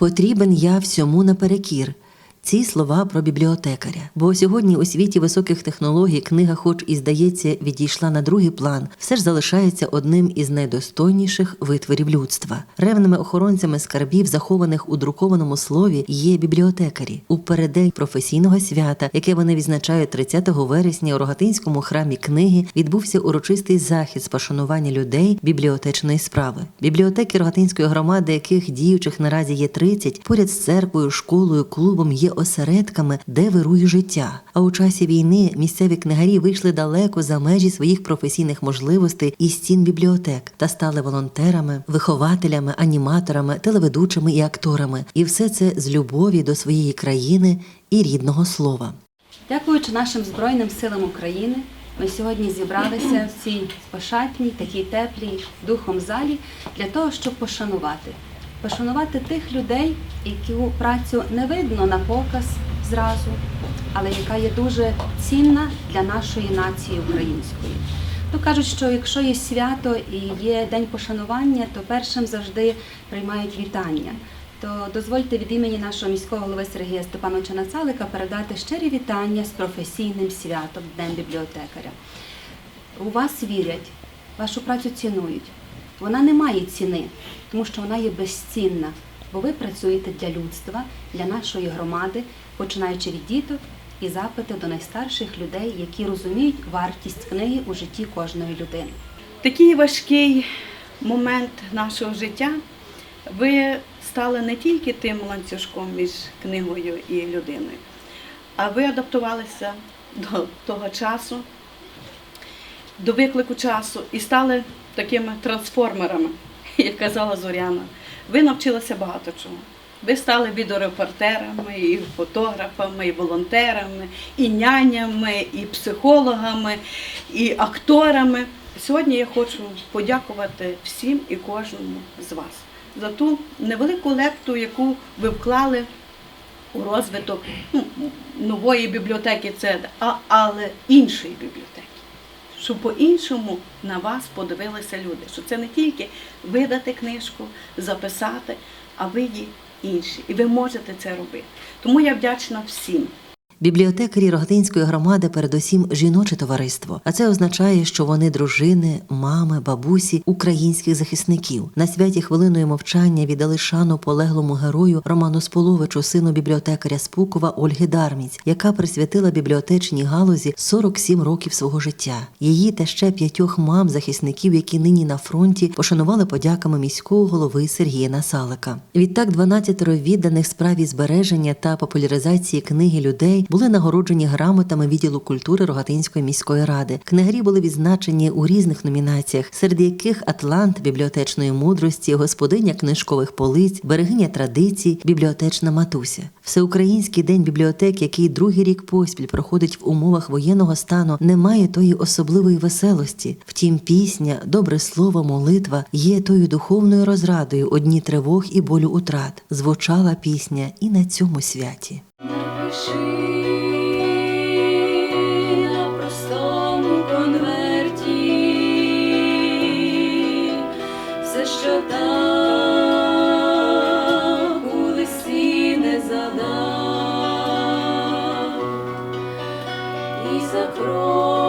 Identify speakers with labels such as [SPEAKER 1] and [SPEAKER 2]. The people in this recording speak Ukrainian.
[SPEAKER 1] Потрібен я всьому наперекір. Ці слова про бібліотекаря. Бо сьогодні у світі високих технологій книга, хоч і здається, відійшла на другий план, все ж залишається одним із найдостойніших витворів людства. Ревними охоронцями скарбів, захованих у друкованому слові, є бібліотекарі. У переддень професійного свята, яке вони відзначають 30 вересня у Рогатинському храмі книги, відбувся урочистий захід з пошанування людей бібліотечної справи. Бібліотеки Рогатинської громади, яких діючих наразі є 30, поряд з церквою, школою, клубом є осередками, де вирує життя. А у часі війни місцеві книгарі вийшли далеко за межі своїх професійних можливостей і стін бібліотек та стали волонтерами, вихователями, аніматорами, телеведучими і акторами. І все це з любові до своєї країни і рідного слова.
[SPEAKER 2] Дякуючи нашим Збройним силам України, ми сьогодні зібралися в цій пошатній, такій теплій духом залі для того, щоб пошанувати. Пошанувати тих людей, яку працю не видно на показ зразу, але яка є дуже цінна для нашої нації української. То кажуть, що якщо є свято і є день пошанування, то першим завжди приймають вітання. То дозвольте від імені нашого міського голови Сергія Степановича Нацалика передати щирі вітання з професійним святом Днем бібліотекаря. У вас вірять, вашу працю цінують. Вона не має ціни, тому що вона є безцінна, бо ви працюєте для людства, для нашої громади, починаючи від діток і запити до найстарших людей, які розуміють вартість книги у житті кожної людини.
[SPEAKER 3] такий важкий момент нашого життя ви стали не тільки тим ланцюжком між книгою і людиною, а ви адаптувалися до того часу, до виклику часу і стали такими трансформерами, як казала Зоряна. Ви навчилися багато чого. Ви стали відеорепортерами, і фотографами, і волонтерами, і нянями, і психологами, і акторами. Сьогодні я хочу подякувати всім і кожному з вас за ту невелику лепту, яку ви вклали у розвиток ну, нової бібліотеки, це, але іншої бібліотеки. Щоб по-іншому на вас подивилися люди. Що це не тільки видати книжку, записати, а ви є інші. І ви можете це робити. Тому я вдячна всім.
[SPEAKER 1] Бібліотекарі Рогатинської громади передусім жіноче товариство, а це означає, що вони дружини, мами, бабусі українських захисників. На святі хвилиною мовчання віддали шану полеглому герою Роману Споловичу, сину бібліотекаря Спукова Ольги Дарміць, яка присвятила бібліотечній галузі 47 років свого життя. Її та ще п'ятьох мам захисників, які нині на фронті, пошанували подяками міського голови Сергія Насалика. Відтак 12 відданих справі збереження та популяризації книги людей були нагороджені грамотами відділу культури Рогатинської міської ради. Книгарі були відзначені у різних номінаціях, серед яких Атлант бібліотечної мудрості, господиня книжкових полиць, берегиня традицій, бібліотечна матуся. Всеукраїнський день бібліотек, який другий рік поспіль проходить в умовах воєнного стану, не має тої особливої веселості. Втім, пісня, добре слово, молитва є тою духовною розрадою одні тривог і болю утрат. Звучала пісня і на цьому святі
[SPEAKER 4] пиши на простому конверті, все, що там у листі не задав і закрой.